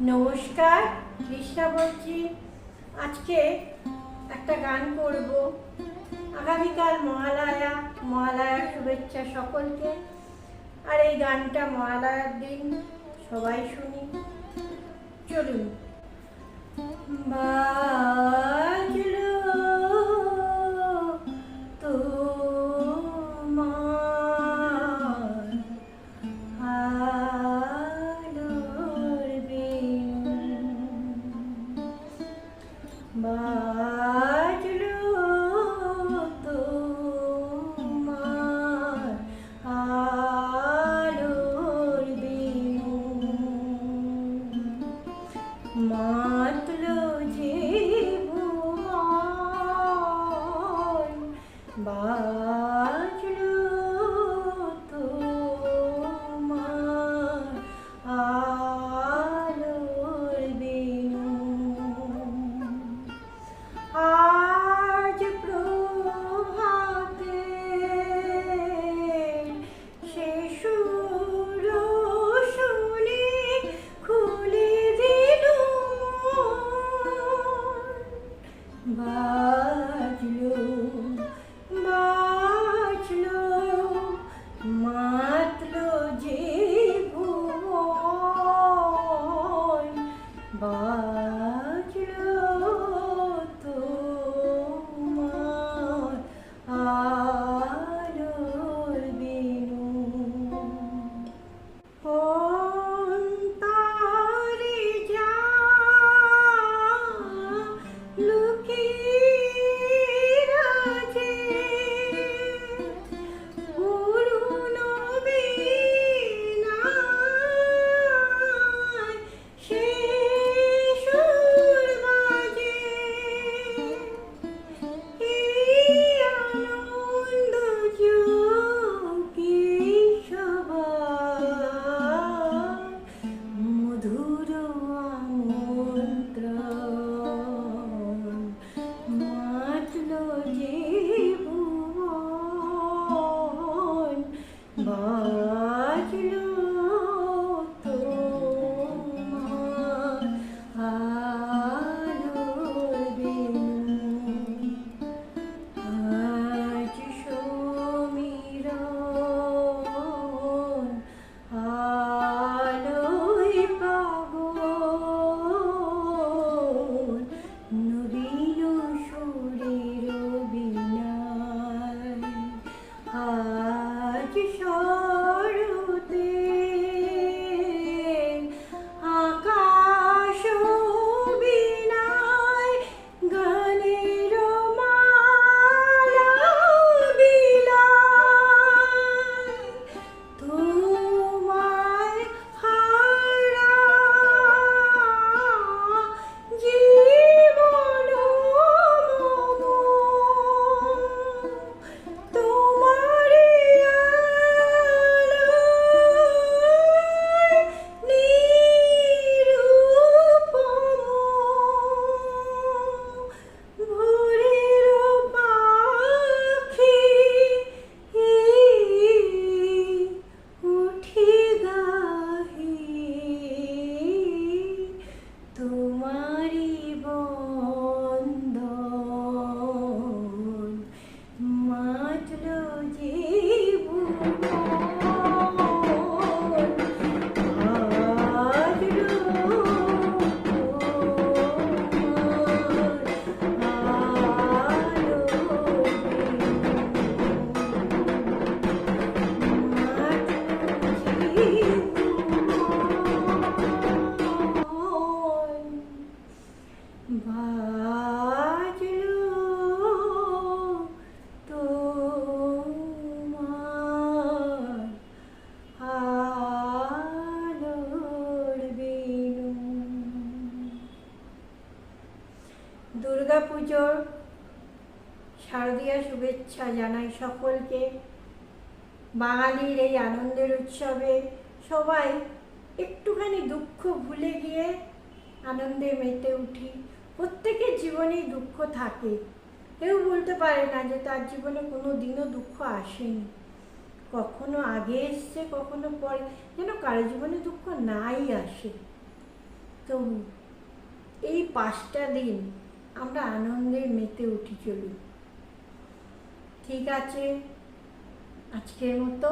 নমস্কার কৃষ্ণা বলছি আজকে একটা গান করব। আগামীকাল মহালয়া, মহালয়ার শুভেচ্ছা সকলকে। আর এই গানটা মহালয়ার দিন, সবাই শুনি। চলুন। বাজলো Bye. দুর্গা পুজোর শারদীয় শুভেচ্ছা জানাই সকলকে। বাঙালির এই আনন্দের উৎসবে সবাই একটুখানি দুঃখ ভুলে গিয়ে আনন্দে মেতে উঠি। প্রত্যেকের জীবনেই দুঃখ থাকে। কেউ বলতে পারে না যে তার জীবনে কোনো দিনও দুঃখ আসেনি। কখনো আগে এসছে, কখনো পরে। যেন কারও জীবনে দুঃখ নাই আসে। তো এই পাঁচটা দিন আমরা আনন্দে মেতে উঠি চলি। ঠিক আছে? আজকের মতো।